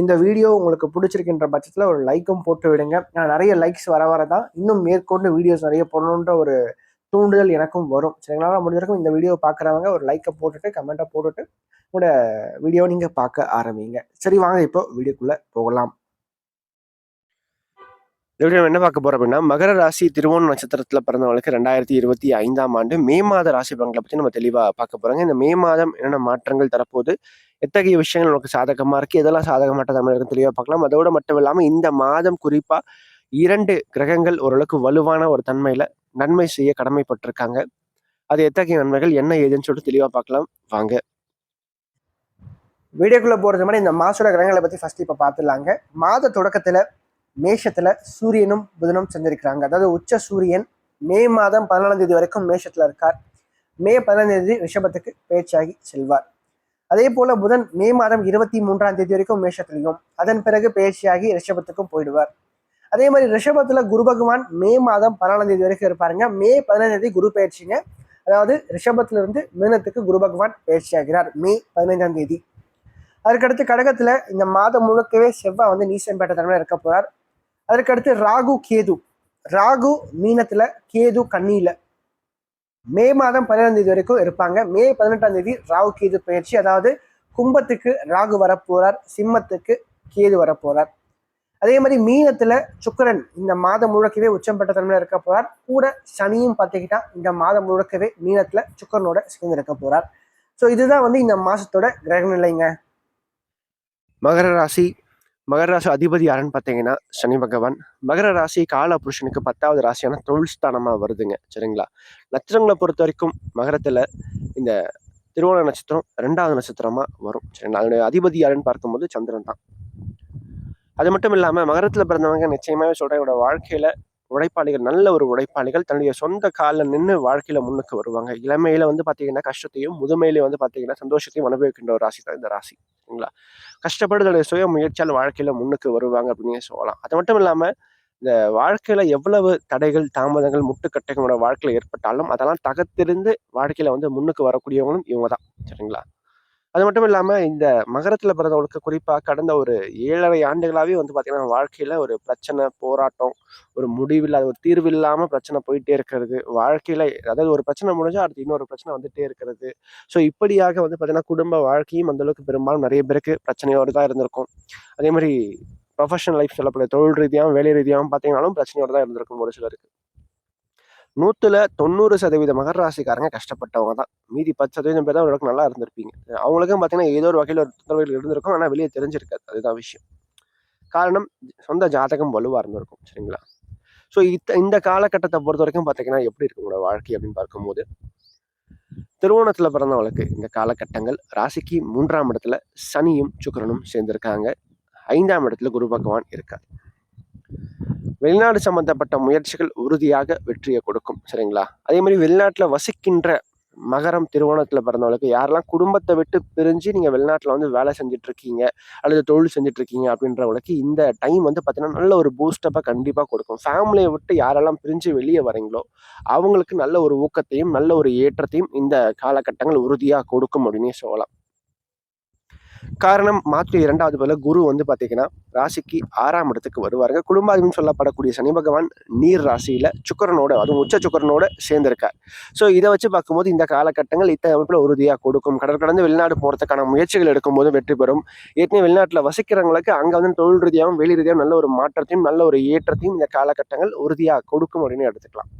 இந்த வீடியோ உங்களுக்கு பிடிச்சிருக்கின்ற பட்சத்தில் ஒரு லைக்கும் போட்டு விடுங்க. நான் நிறைய லைக்ஸ் வர வர தான் இன்னும் மேற்கொண்டு வீடியோஸ் நிறைய போடணுன்ற ஒரு தூண்டுதல் எனக்கும் வரும். சரிங்களா? முடிஞ்ச வரைக்கும் இந்த வீடியோ பார்க்குறவங்க ஒரு லைக்கை போட்டுட்டு கமெண்ட்டை போட்டுட்டு உங்களோட வீடியோ நீங்கள் பார்க்க ஆரம்பிங்க. சரி வாங்க இப்போ வீடியோக்குள்ளே போகலாம். இப்படி நம்ம என்ன பார்க்க போறோம் அப்படின்னா மகர ராசி திருவோண நட்சத்திரத்துல பிறந்தவங்களுக்கு ரெண்டாயிரத்தி இருபத்தி ஐந்தாம் ஆண்டு மே மாத ராசி பலன்களை பத்தி நம்ம தெளிவா பார்க்க போறோங்க. இந்த மே மாதம் என்னென்ன மாற்றங்கள் தரப்போது எத்தகைய விஷயங்கள் நமக்கு சாதகமா இருக்கு எதெல்லாம் சாதகமாட்ட தமிழர்கள் தெளிவா பார்க்கலாம். அதோட மட்டும் இல்லாம இந்த மாதம் குறிப்பா இரண்டு கிரகங்கள் ஓரளவுக்கு வலுவான ஒரு தன்மையில நன்மை செய்ய கடமைப்பட்டிருக்காங்க. அது எத்தகைய நன்மைகள் என்ன ஏதுன்னு சொல்லிட்டு தெளிவா பார்க்கலாம். வாங்க. வீடியோக்குள்ள போறது மாதிரி இந்த மாசோட கிரகங்களை பத்தி ஃபர்ஸ்ட் இப்ப பாத்துலாங்க மாத தொடக்கத்துல மேஷத்துல சூரியனும் புதனும் செஞ்சிருக்கிறாங்க அதாவது உச்ச சூரியன் மே மாதம் பதினாலாம் தேதி வரைக்கும் மேஷத்துல இருக்கார். மே பதினாலாம் தேதி ரிஷபத்துக்கு பேச்சாகி செல்வார். அதே போல புதன் மே மாதம் இருபத்தி மூன்றாம் தேதி வரைக்கும் மேஷத்திலையும் அதன் பிறகு பேச்சியாகி ரிஷபத்துக்கும் போயிடுவார். அதே மாதிரி ரிஷபத்துல குரு பகவான் மே மாதம் பதினாலாம் தேதி வரைக்கும் இருப்பாருங்க. மே பதினாம் தேதி குரு பயிற்சிங்க. அதாவது ரிஷபத்துல இருந்து மீனத்துக்கு குரு பகவான் பயிற்சியாகிறார் மே பதினைஞ்சாம் தேதி. அதுக்கடுத்து கடகத்துல இந்த மாதம் முழுக்கவே செவ்வாய் வந்து நீசம்பேட்டை பெற்ற இருக்க போறார். அதற்கடுத்து ராகு கேது. ராகு மீனத்துல கேது கண்ணியில மே மாதம் பதினேழாம் தேதி வரைக்கும் இருப்பாங்க. மே பதினெட்டாம் தேதி ராகு கேது பயிற்சி. அதாவது கும்பத்துக்கு ராகு வரப்போறார் சிம்மத்துக்கு கேது வரப்போறார். அதே மாதிரி மீனத்துல சுக்கரன் இந்த மாதம் முழுக்கவே உச்சம் பெற்ற தன்மையில இருக்க போறார். கூட சனியும் பார்த்துக்கிட்டா இந்த மாதம் முழுக்கவே மீனத்துல சுக்கரனோட சேர்ந்து இருக்க போறார். ஸோ இதுதான் வந்து இந்த மாசத்தோட கிரக நிலைங்க மகர ராசி மகர ராசி அதிபதி யாருன்னு பார்த்தீங்கன்னா சனி பகவான். மகர ராசி கால புருஷனுக்கு பத்தாவது ராசியான தொழில் ஸ்தானமாக வருதுங்க. சரிங்களா? நட்சத்திரங்களை பொறுத்த வரைக்கும் மகரத்தில் இந்த திருவோண நட்சத்திரம் ரெண்டாவது நட்சத்திரமாக வரும். சரிங்களா? அதனுடைய அதிபதி யாருன்னு பார்க்கும்போது சந்திரன் தான். அது மட்டும் இல்லாமல் மகரத்தில் பிறந்தவங்க நிச்சயமாகவே சொல்கிறேன் என்னோட வாழ்க்கையில் உழைப்பாளிகள் நல்ல ஒரு உழைப்பாளிகள் தன்னுடைய சொந்த காலில் நின்று வாழ்க்கையில் முன்னுக்கு வருவாங்க. இளமையில வந்து பார்த்தீங்கன்னா கஷ்டத்தையும் முதுமையில வந்து பார்த்தீங்கன்னா சந்தோஷத்தையும் அனுபவிக்கின்ற ஒரு ராசி தான் இந்த ராசி. சரிங்களா? கஷ்டப்பட்டு தன்னுடைய சுய முயற்சியால் வாழ்க்கையில் முன்னுக்கு வருவாங்க அப்படின்னு சொல்லலாம். அது மட்டும் இல்லாமல் இந்த வாழ்க்கையில் எவ்வளவு தடைகள் தாமதங்கள் முட்டுக்கட்டைகளோட வாழ்க்கையில் ஏற்பட்டாலும் அதெல்லாம் தகர்த்திருந்து வாழ்க்கையில் வந்து முன்னுக்கு வரக்கூடியவங்களும் இவங்க தான் சரிங்களா? அது மட்டும் இல்லாமல் இந்த மகரத்தில் பிறந்தவங்களுக்கு குறிப்பாக கடந்த ஒரு ஏழரை ஆண்டுகளாகவே வந்து பார்த்திங்கன்னா வாழ்க்கையில் ஒரு பிரச்சனை போராட்டம் ஒரு முடிவில்லாத ஒரு தீர்வு இல்லாமல் பிரச்சனை போயிட்டே இருக்கிறது. வாழ்க்கையில் அதாவது ஒரு பிரச்சனை முடிஞ்சால் அடுத்து இன்னொரு பிரச்சனை வந்துட்டே இருக்கிறது. ஸோ இப்படியாக வந்து பார்த்திங்கன்னா குடும்ப வாழ்க்கையும் அந்தளவுக்கு பெரும்பாலும் நிறைய பேருக்கு பிரச்சனையோடு தான் இருந்திருக்கும். அதே மாதிரி ப்ரொஃபஷனல் லைஃப் சொல்லப்படுற தொழில் ரீதியாகவும் வேலை ரீதியாகவும் பார்த்தீங்கன்னாலும் பிரச்சனையோடு தான் இருந்திருக்கும் ஒரு சிலருக்கு. நூற்றில் தொண்ணூறு சதவீத மகர ராசிக்காரங்க கஷ்டப்பட்டவங்க தான். மீதி பத்து சதவீதம் பேர் தான் ஓரளவுக்கு நல்லா இருந்திருப்பீங்க. அவங்களுக்கும் பார்த்தீங்கன்னா ஏதோ ஒரு வகையில் ஒரு தொந்தரவுகள் இருந்திருக்கும். ஆனால் வெளியே தெரிஞ்சிருக்காது. அதுதான் விஷயம். காரணம் சொந்த ஜாதகம் வலுவாக இருந்திருக்கும். சரிங்களா? ஸோ இத்த இந்த காலகட்டத்தை பொறுத்த வரைக்கும் பார்த்தீங்கன்னா எப்படி இருக்கு உங்களோட வாழ்க்கை அப்படின்னு பார்க்கும்போது திருவோணத்தில் பிறந்தவங்களுக்கு இந்த காலகட்டங்கள் ராசிக்கு மூன்றாம் இடத்துல சனியும் சுக்கரனும் சேர்ந்திருக்காங்க. ஐந்தாம் இடத்துல குரு பகவான் இருக்கார். வெளிநாடு சம்பந்தப்பட்ட முயற்சிகள் உறுதியாக வெற்றியை கொடுக்கும் சரிங்களா? அதே மாதிரி வெளிநாட்டில் வசிக்கின்ற மகரம் திருவோணத்தில் பிறந்தவங்களுக்கு யாரெல்லாம் குடும்பத்தை விட்டு பிரிஞ்சு நீங்கள் வெளிநாட்டில் வந்து வேலை செஞ்சுட்டு இருக்கீங்க அல்லது தொழில் செஞ்சுட்ருக்கீங்க அப்படின்றவங்களுக்கு இந்த டைம் வந்து பார்த்தீங்கன்னா நல்ல ஒரு பூஸ்டப்பாக கண்டிப்பாக கொடுக்கும். ஃபேமிலியை விட்டு யாரெல்லாம் பிரிஞ்சு வெளியே வரீங்களோ அவங்களுக்கு நல்ல ஒரு ஊக்கத்தையும் நல்ல ஒரு ஏற்றத்தையும் இந்த காலகட்டங்கள் உறுதியாக கொடுக்கும் அப்படின்னே சொல்லலாம். காரணம் மாற்று இரண்டாவது போல குரு வந்து பார்த்தீங்கன்னா ராசிக்கு ஆறாம் இடத்துக்கு வருவாருங்க. குடும்பாதிபம் சொல்லப்படக்கூடிய சனி பகவான் நீர் ராசியில் சுக்கரனோட அதுவும் உச்ச சுக்கரனோட சேர்ந்திருக்கார். ஸோ இதை வச்சு பார்க்கும்போது இந்த காலகட்டங்கள் இத்தகைய அமைப்பில் உறுதியாக கொடுக்கும். கடல் கடந்து வெளிநாடு போகிறதுக்கான முயற்சிகள் எடுக்கும்போது வெற்றி பெறும். ஏற்கனவே வெளிநாட்டில் வசிக்கிறவங்களுக்கு அங்கே வந்து தொழில் ரீதியாகவும் வெளி ரீதியாகவும் நல்ல ஒரு மாற்றத்தையும் நல்ல ஒரு ஏற்றத்தையும் இந்த காலகட்டங்கள் உறுதியாக கொடுக்கும் அப்படின்னு எடுத்துக்கலாம்.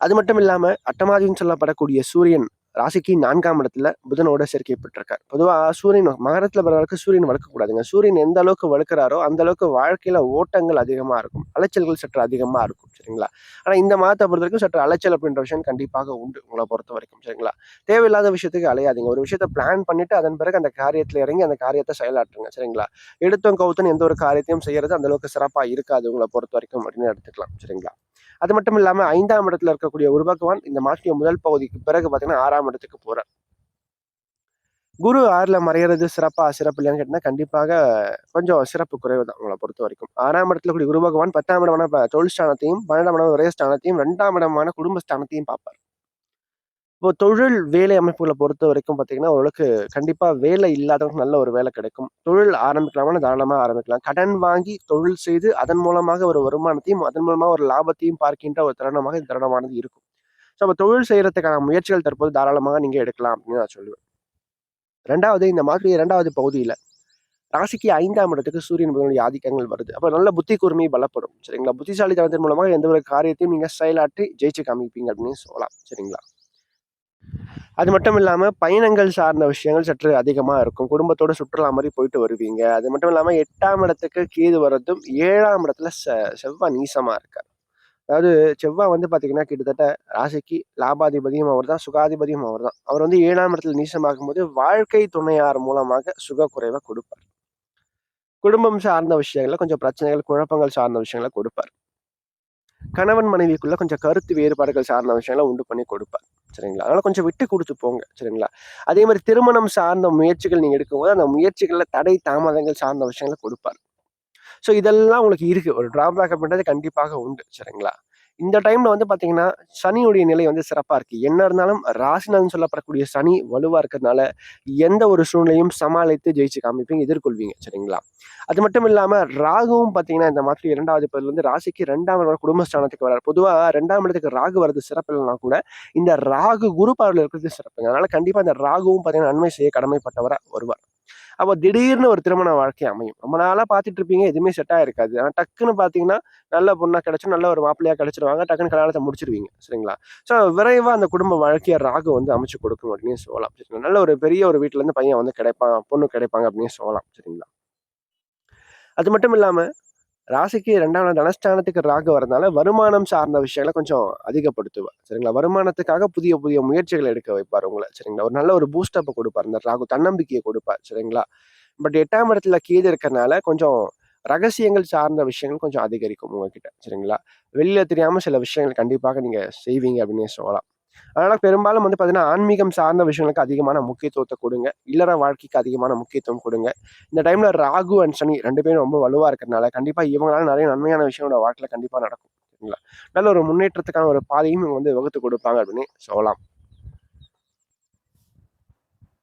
அது மட்டும் இல்லாமல் அட்டமாதின்னு சொல்லப்படக்கூடிய சூரியன் ராசிக்கு நான்காம் இடத்துல புதனோட சேர்க்கப்பட்டிருக்கார் பொதுவாக சூரியன் மகரத்தில் பிறகு சூரியன் வளர்க்கக்கூடாதுங்க. சூரியன் எந்த அளவுக்கு வளர்க்குறாரோ அந்த அளவுக்கு வாழ்க்கையில் ஓட்டங்கள் அதிகமாக இருக்கும். அலைச்சல்கள் சற்று அதிகமாக இருக்கும். சரிங்களா? ஆனால் இந்த மாதத்தை பொறுத்த வரைக்கும் சற்று அலைச்சல் அப்படின்ற விஷயம் கண்டிப்பாக உண்டு உங்களை பொறுத்த வரைக்கும். சரிங்களா? தேவையில்லாத விஷயத்துக்கு அலையாதீங்க. ஒரு விஷயத்த பிளான் பண்ணிட்டு அதன் பிறகு அந்த காரியத்தில் இறங்கி அந்த காரியத்தை செயலாற்றுங்க. சரிங்களா? எடுத்தோம் கவுத்தன் எந்த ஒரு காரியத்தையும் செய்யறது அந்த அளவுக்கு சிறப்பாக இருக்காது உங்களை பொறுத்த வரைக்கும் அப்படின்னு எடுத்துக்கலாம். சரிங்களா? அது மட்டும் இல்லாமல் ஐந்தாம் இடத்துல இருக்கக்கூடிய ஒரு பகவான் இந்த மாதத்துடைய முதல் பகுதிக்கு பிறகு பார்த்தீங்கன்னா ஆறாம் இடத்துக்கு போகிறார் குரு ஆறில் மறையிறது சிறப்பா சிறப்பு இல்லையான்னு கேட்டால் கண்டிப்பாக கொஞ்சம் சிறப்பு குறைவு தான் உங்களை பொறுத்த வரைக்கும். ஆறாம் இடத்துல கூடிய குரு பகவான் பத்தாம் இடமான தொழில் ஸ்தானத்தையும் பன்னெண்டாம் இடம் விரைய ஸ்தானத்தையும் ரெண்டாம் இடமான குடும்ப ஸ்தானத்தையும் பார்ப்பார். இப்போ தொழில் வேலை அமைப்புகளை பொறுத்த வரைக்கும் பார்த்தீங்கன்னா ஓரளவுக்கு கண்டிப்பாக வேலை இல்லாதவங்களுக்கு நல்ல ஒரு வேலை கிடைக்கும். தொழில் ஆரம்பிக்கலாம்னா தாராளமாக ஆரம்பிக்கலாம். கடன் வாங்கி தொழில் செய்து அதன் மூலமாக ஒரு வருமானத்தையும் அதன் மூலமாக ஒரு லாபத்தையும் பார்க்கின்ற ஒரு தருணமாக இந்த தருணமானது இருக்கும். ஸோ அப்போ தொழில் செய்யறதுக்கான முயற்சிகள் தற்போது தாராளமாக நீங்கள் எடுக்கலாம் அப்படின்னு நான் சொல்லுவேன். ரெண்டாவது இந்த மாதிரி இரண்டாவது பகுதியில் ராசிக்கு ஐந்தாம் இடத்துக்கு சூரியன் புதனுடைய ஆதிக்கங்கள் வருது. அப்போ நல்ல புத்தி கூர்மை பலப்படும். சரிங்களா? புத்திசாலித்தனத்தின் மூலமாக எந்த ஒரு காரியத்தையும் நீங்கள் செயலாற்றி ஜெயிச்சு காமிப்பீங்க அப்படின்னு சொல்லலாம். சரிங்களா? அது மட்டும் இல்லாமல் பயணங்கள் சார்ந்த விஷயங்கள் சற்று அதிகமாக இருக்கும். குடும்பத்தோட சுற்றுலா மாதிரி போயிட்டு வருவீங்க. அது மட்டும் இல்லாமல் எட்டாம் இடத்துக்கு கீது வர்றதும் ஏழாம் இடத்துல செ செவ்வாய் நீசமாக இருக்கார் அதாவது செவ்வாய் வந்து பார்த்தீங்கன்னா கிட்டத்தட்ட ராசிக்கு லாபாதிபதியும் அவர் தான் சுகாதிபதியும் அவர் தான் அவர் வந்து ஏழாம் இடத்துல நீசமாகும் போது வாழ்க்கை துணையார் மூலமாக சுக குறைவை கொடுப்பார். குடும்பம் சார்ந்த விஷயங்களில் கொஞ்சம் பிரச்சனைகள் குழப்பங்கள் சார்ந்த விஷயங்களை கொடுப்பார். கணவன் மனைவிக்குள்ள கொஞ்சம் கருத்து வேறுபாடுகள் சார்ந்த விஷயங்களை உண்டு பண்ணி கொடுப்பார். சரிங்களா? அதனால கொஞ்சம் விட்டு கொடுத்து போங்க சரிங்களா? அதே மாதிரி திருமணம் சார்ந்த முயற்சிகள் நீங்க எடுக்கும்போது அந்த முயற்சிகள்ல தடை தாமதங்கள் சார்ந்த விஷயங்களை கொடுப்பார். ஸோ இதெல்லாம் உங்களுக்கு இருக்கு. ஒரு டிராபேக் அப்படின்றது கண்டிப்பாக உண்டு சரிங்களா? இந்த டைம்ல வந்து பாத்தீங்கன்னா சனியுடைய நிலை வந்து சிறப்பா இருக்கு. என்ன இருந்தாலும் ராசினன் சொல்லப்படக்கூடிய சனி வலுவா இருக்கிறதுனால எந்த ஒரு சூழ்நிலையும் சமாளித்து ஜெயிச்சு காமிப்பீங்க எதிர்கொள்வீங்க. சரிங்களா? அது மட்டும் இல்லாம ராகுவும் பாத்தீங்கன்னா இந்த மாதிரி இரண்டாவது பதில் வந்து ராசிக்கு ரெண்டாம் இடம் குடும்பஸ்தானத்துக்கு வரார் பொதுவாக ரெண்டாம் இடத்துக்கு ராகு வர்றது சிறப்பு இல்லைனா கூட இந்த ராகு குரு பார்வையில் இருக்கிறது சிறப்புங்க. அதனால கண்டிப்பா இந்த ராகுவும் பாத்தீங்கன்னா நன்மை செய்ய கடமைப்பட்டவராக வருவார். அப்போ திடீர்னு ஒரு திருமண வாழ்க்கை அமையும். ரொம்ப நாளாக பார்த்துட்டு இருப்பீங்க எதுவுமே செட் ஆகிருக்காது ஆனால் டக்குன்னு பார்த்தீங்கன்னா நல்ல பொண்ணாக கிடச்சி நல்ல ஒரு மாப்பிள்ளையாக கிடச்சிருவாங்க டக்குன்னு கல்யாணத்தை முடிச்சிருவீங்க. சரிங்களா? ஸோ விரைவாக அந்த குடும்ப வாழ்க்கையை ராகு வந்து அமைச்சு கொடுக்கும் அப்படின்னு சொல்லலாம். சரிங்களா? நல்ல ஒரு பெரிய ஒரு வீட்டிலேருந்து பையன் வந்து கிடைப்பான் பொண்ணு கிடைப்பாங்க அப்படின்னு சொல்லலாம். சரிங்களா? அது மட்டும் இல்லாமல் ராசிக்கு ரெண்டாம் தனஸ்தானத்துக்கு ராகு வரதுனால வருமானம் சார்ந்த விஷயங்களை கொஞ்சம் அதிகப்படுத்துவார் சரிங்களா? வருமானத்துக்காக புதிய புதிய முயற்சிகளை எடுக்க வைப்பார் உங்களை. சரிங்களா? ஒரு நல்ல ஒரு பூஸ்டப்பை கொடுப்பார். இந்த ராகு தன்னம்பிக்கையை கொடுப்பார். சரிங்களா? பட் எட்டாம் இடத்துல கீது இருக்கிறனால கொஞ்சம் ரகசியங்கள் சார்ந்த விஷயங்கள் கொஞ்சம் அதிகரிக்கும் உங்ககிட்ட. சரிங்களா? வெளியில தெரியாமல் சில விஷயங்கள் கண்டிப்பாக நீங்கள் செய்வீங்க அப்படின்னு சொல்லலாம். அதனால் பெரும்பாலும் வந்து பார்த்தீங்கன்னா ஆன்மீகம் சார்ந்த விஷயங்களுக்கு அதிகமான முக்கியத்துவத்தை கொடுங்க. இல்லற வாழ்க்கைக்கு அதிகமான முக்கியத்துவம் கொடுங்க. இந்த டைம்ல ராகு அண்ட் சனி ரெண்டு பேரும் ரொம்ப வலுவாக இருக்கிறதுனால கண்டிப்பா இவங்களால நிறைய நன்மையான விஷயங்களோட வாழ்க்கையில் கண்டிப்பாக நடக்கும். சரிங்களா? நல்ல ஒரு முன்னேற்றத்துக்கான ஒரு பாதையும் இவங்க வந்து வகுத்து கொடுப்பாங்க அப்படின்னு சொல்லலாம்.